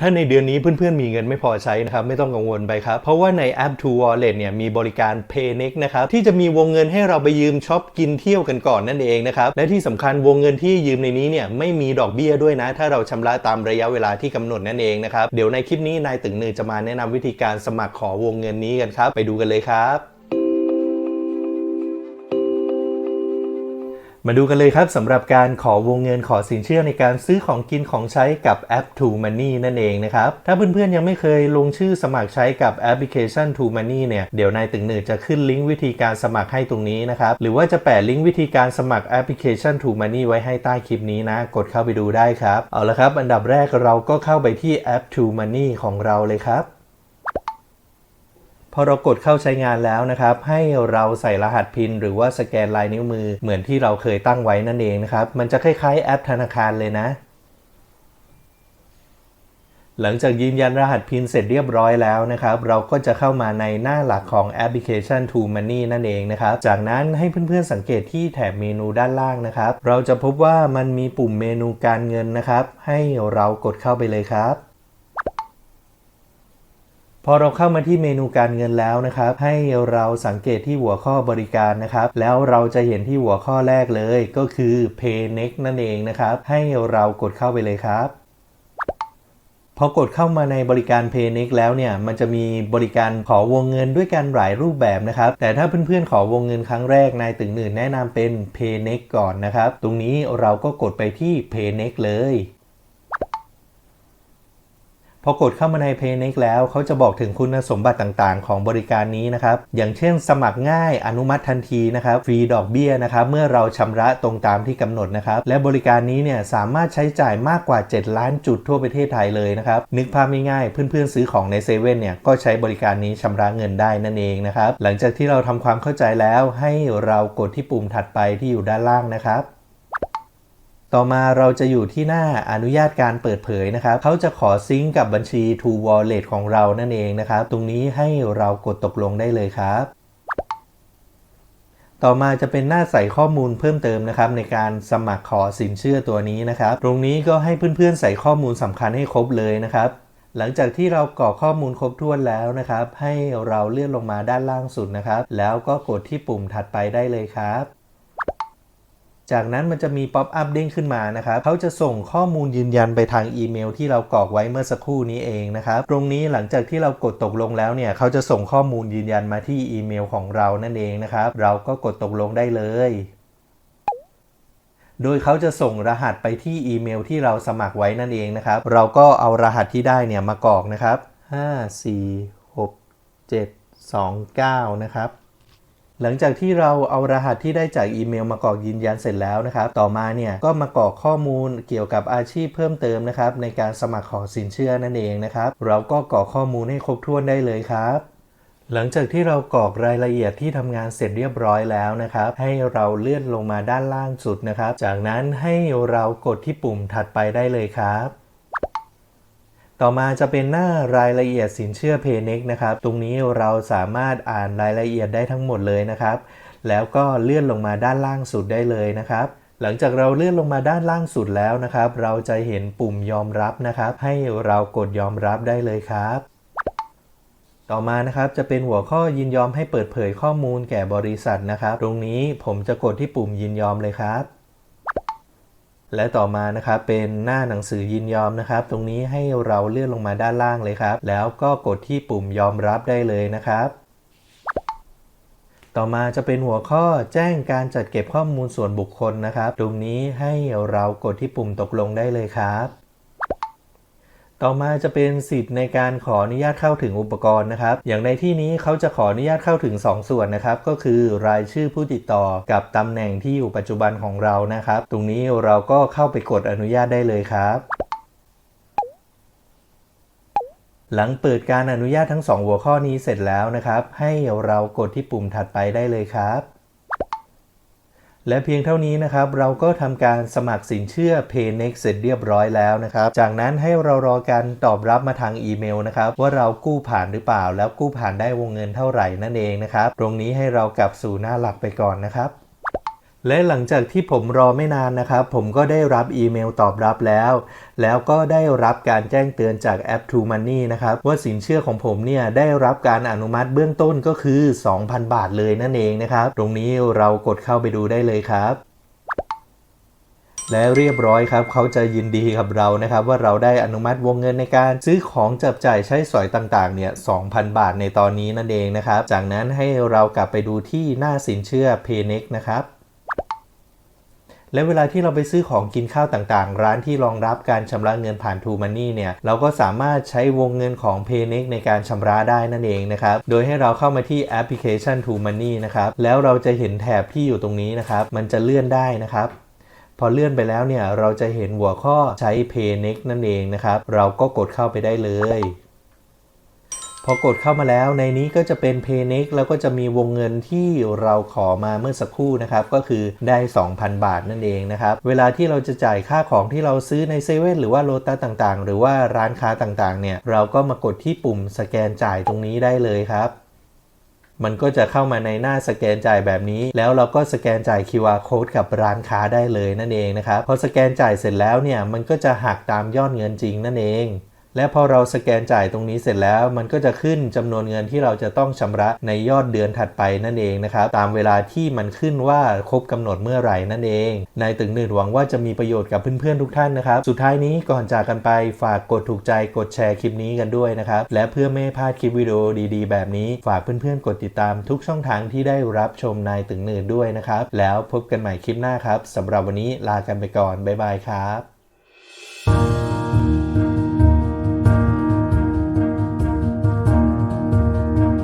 ถ้าในเดือนนี้เพื่อนๆมีเงินไม่พอใช้นะครับไม่ต้องกังวลไปครับ เพราะว่าในแอป True Wallet เนี่ยมีบริการ paynex นะครับที่จะมีวงเงินให้เราไปยืมช็อปกินเที่ยวกันก่อนนั่นเองนะครับและที่สำคัญวงเงินที่ยืมในนี้เนี่ยไม่มีดอกเบี้ยด้วยนะ ถ้าเราชำระตามระยะเวลาที่กำหนดนั่นเองนะครับเดี๋ยวในคลิปนี้นายตึงนือจะมาแนะนำวิธีการสมัครขอวงเงินนี้กันครับ ไปดูกันเลยครับ มาดูกันเลยครับสำหรับการขอวงเงินขอสินเชื่อในการซื้อของกินของใช้กับแอป True Money นั่นเองนะครับ ถ้าเพื่อนๆยังไม่เคยลงชื่อสมัครใช้กับแอปพลิเคชัน True Money เนี่ย เดี๋ยวนายตึงหนือจะขึ้นลิงก์วิธีการสมัครให้ตรงนี้นะครับ หรือว่าจะแปะลิงก์วิธีการสมัครแอปพลิเคชัน True Money ไว้ให้ใต้คลิปนี้นะ กดเข้าไปดูได้ครับ เอาละครับ อันดับแรกเราก็เข้าไปที่แอป True Money ของเราเลยครับ อเรากดเข้าใช้งานแล้วนะครับ ให้เราใส่รหัสพิน หรือว่าสแกนลายนิ้วมือเหมือนที่เราเคยตั้งไว้นั่นเองนะครับ มันจะคล้ายๆแอปธนาคารเลยนะหลังจากยืนยันรหัสพินเสร็จเรียบร้อยแล้วนะครับ เราก็จะเข้ามาในหน้าหลักของแอปพลิเคชัน True Money นั่นเองนะครับ จากนั้นให้เพื่อนๆสังเกตที่แถบเมนูด้านล่างนะครับ เราจะพบว่ามันมีปุ่มเมนูการเงินนะครับ ให้เรากดเข้าไปเลยครับ พอเราเข้ามาที่เมนูการเงินแล้วนะครับ ให้เราสังเกตที่หัวข้อบริการนะครับ แล้วเราจะเห็นที่หัวข้อแรกเลยก็คือ Pay Next นั่นเองนะครับ ให้เรากดเข้าไปเลยครับพอกดเข้ามาในบริการ Pay Next แล้วเนี่ย มันจะมีบริการขอวงเงินด้วยกันหลายรูปแบบนะครับ แต่ถ้าเพื่อนๆ ขอวงเงินครั้งแรกนายตึงหนื่นแนะนำเป็น Pay Next ก่อนนะครับ ตรงนี้เราก็กดไปที่ Pay Next เลย พอกดเข้ามาใน PayNext แล้วเขาจะบอกถึงคุณสมบัติต่างๆ ของบริการนี้นะครับ อย่างเช่นสมัครง่ายอนุมัติทันทีนะครับฟรีดอกเบี้ยนะครับเมื่อเราชำระตรงตามที่กำหนดนะครับ และบริการนี้เนี่ยสามารถใช้จ่ายมากกว่า 7 ล้านจุดทั่วประเทศไทยเลยนะครับ นึกภาพง่ายๆ เพื่อนๆซื้อของในเซเว่นเนี่ยก็ใช้บริการนี้ชำระเงินได้นั่นเองนะครับหลังจากที่เราทำความเข้าใจแล้วให้เรากดที่ปุ่มถัดไปที่อยู่ด้านล่างนะครับ ต่อมาเราจะอยู่ที่หน้าอนุญาตการเปิดเผยนะครับ เขาจะขอซิงก์กับบัญชี True Wallet ของเรานั่นเองนะครับ ตรงนี้ให้เรากดตกลงได้เลยครับ ต่อมาจะเป็นหน้าใส่ข้อมูลเพิ่มเติมนะครับ ในการสมัครขอสินเชื่อตัวนี้นะครับ ตรงนี้ก็ให้เพื่อนๆใส่ข้อมูลสำคัญให้ครบเลยนะครับหลังจากที่เรากรอกข้อมูลครบถ้วนแล้วนะครับ ให้เราเลื่อนลงมาด้านล่างสุดนะครับ แล้วก็กดที่ปุ่มถัดไปได้เลยครับ จากนั้นมันจะมีป๊อปอัพเด้งขึ้นมานะครับเขาจะส่งข้อมูลยืนยันไปทางอีเมลที่เรากรอกไว้เมื่อสักครู่นี้เองนะครับตรงนี้หลังจากที่เรากดตกลงแล้วเนี่ยเขาจะส่งข้อมูลยืนยันมาที่อีเมลของเรานั่นเองนะครับเราก็กดตกลงได้เลยโดยเขาจะส่งรหัสไปที่อีเมลที่เราสมัครไว้นั่นเองนะครับ เราก็เอารหัสที่ได้เนี่ยมากรอกนะครับ 5 4 6 7 2 9 นะครับ หลังจากที่เราเอารหัสที่ได้จากอีเมลมากรอกยืนยันเสร็จแล้วนะครับ ต่อมาเนี่ยก็มากรอกข้อมูลเกี่ยวกับอาชีพเพิ่มเติมนะครับ ในการสมัครขอสินเชื่อนั่นเองนะครับ เราก็กรอกข้อมูลให้ครบถ้วนได้เลยครับหลังจากที่เรากรอกรายละเอียดที่ทำงานเสร็จเรียบร้อยแล้วนะครับ ให้เราเลื่อนลงมาด้านล่างสุดนะครับ จากนั้นให้เรากดที่ปุ่มถัดไปได้เลยครับ ต่อมาจะเป็นหน้ารายละเอียดสินเชื่อ PayNext นะครับ ตรงนี้เราสามารถอ่านรายละเอียดได้ทั้งหมดเลยนะครับ แล้วก็เลื่อนลงมาด้านล่างสุดได้เลยนะครับ หลังจากเราเลื่อนลงมาด้านล่างสุดแล้วนะครับ เราจะเห็นปุ่มยอมรับนะครับ ให้เรากดยอมรับได้เลยครับ ต่อมานะครับจะเป็นหัวข้อยินยอมให้เปิดเผยข้อมูลแก่บริษัทนะครับ ตรงนี้ผมจะกดที่ปุ่มยินยอมเลยครับ และต่อมานะครับเป็นหน้าหนังสือยินยอมนะครับ ตรงนี้ให้เราเลื่อนลงมาด้านล่างเลยครับ แล้วก็กดที่ปุ่มยอมรับได้เลยนะครับ ต่อมาจะเป็นหัวข้อแจ้งการจัดเก็บข้อมูลส่วนบุคคลนะครับ ตรงนี้ให้เรากดที่ปุ่มตกลงได้เลยครับ ต่อมาจะเป็นสิทธิ์ในการขออนุญาตเข้าถึงอุปกรณ์นะครับ อย่างในที่นี้เขาจะขออนุญาตเข้าถึง 2 ส่วนนะครับ ก็คือรายชื่อผู้ติดต่อกับตำแหน่งที่อยู่ปัจจุบันของเรานะครับ ตรงนี้เราก็เข้าไปกดอนุญาตได้เลยครับหลังเปิดการอนุญาตทั้ง 2 หัวข้อนี้เสร็จแล้วนะครับ ให้เรากดที่ปุ่มถัดไปได้เลยครับ และเพียงเท่านี้นะครับ เราก็ทำการสมัครสินเชื่อ PayNext เสร็จเรียบร้อยแล้วนะครับ จากนั้นให้เรารอการตอบรับมาทางอีเมลนะครับ ว่าเรากู้ผ่านหรือเปล่า แล้วกู้ผ่านได้วงเงินเท่าไหร่นั่นเองนะครับ ตรงนี้ให้เรากลับสู่หน้าหลักไปก่อนนะครับ และหลังจากที่ผมรอไม่นานนะครับ ผมก็ได้รับอีเมลตอบรับแล้ว แล้วก็ได้รับการแจ้งเตือนจากแอป True Money นะครับ ว่าสินเชื่อของผมเนี่ย ได้รับการอนุมัติเบื้องต้นก็คือ 2,000 บาทเลยนั่นเองนะครับ ตรงนี้เรากดเข้าไปดูได้เลยครับและเรียบร้อยครับ เขาจะยินดีกับเรานะครับ ว่าเราได้อนุมัติวงเงินในการซื้อของจับจ่ายใช้สอยต่างๆ เนี่ย 2,000 บาทในตอนนี้นั่นเองนะครับ จากนั้นให้เรากลับไปดูที่หน้าสินเชื่อ Paynex นะครับ และเวลาที่เราไปซื้อของกินข้าวต่างๆ ร้านที่รองรับการชำระเงินผ่าน True Money เนี่ย เราก็สามารถใช้วงเงินของ Paynex ในการชำระได้นั่นเองนะครับ โดยให้เราเข้ามาที่แอปพลิเคชัน True Money นะครับ แล้วเราจะเห็นแถบที่อยู่ตรงนี้นะครับ มันจะเลื่อนได้นะครับพอเลื่อนไปแล้วเนี่ย เราจะเห็นหัวข้อใช้ Paynex นั่นเองนะครับ เราก็กดเข้าไปได้เลย พอกดเข้ามาแล้วในนี้ก็จะเป็น Paynex แล้วก็จะมีวงเงินที่เราขอมาเมื่อสักครู่นะครับ ก็คือได้ 2,000 บาทนั่นเองนะครับ เวลาที่เราจะจ่ายค่าของที่เราซื้อในเซเว่นหรือว่าโลตัสต่างๆ หรือว่าร้านค้าต่างๆ เนี่ย เราก็มากดที่ปุ่มสแกนจ่ายตรงนี้ได้เลยครับมันก็จะเข้ามาในหน้าสแกนจ่ายแบบนี้ แล้วเราก็สแกนจ่าย QR code กับร้านค้าได้เลยนั่นเองนะครับ พอสแกนจ่ายเสร็จแล้วเนี่ย มันก็จะหักตามยอดเงินจริงนั่นเอง และพอเราสแกนจ่ายตรงนี้เสร็จแล้ว มันก็จะขึ้นจำนวนเงินที่เราจะต้องชำระในยอดเดือนถัดไปนั่นเองนะครับ ตามเวลาที่มันขึ้นว่าครบกำหนดเมื่อไหร่นั่นเอง นายตึงหนึ่งหวังว่าจะมีประโยชน์กับเพื่อนๆทุกท่านนะครับ สุดท้ายนี้ก่อนจากกันไปฝากกดถูกใจกดแชร์คลิปนี้กันด้วยนะครับ และเพื่อไม่พลาดคลิปวิดีโอดีๆ แบบนี้ ฝากเพื่อนๆกดติดตามทุกช่องทางที่ได้รับชมนายตึงหนึ่งด้วยนะครับ แล้วพบกันใหม่คลิปหน้าครับสำหรับวันนี้ลากันไปก่อนบ๊ายบายครับ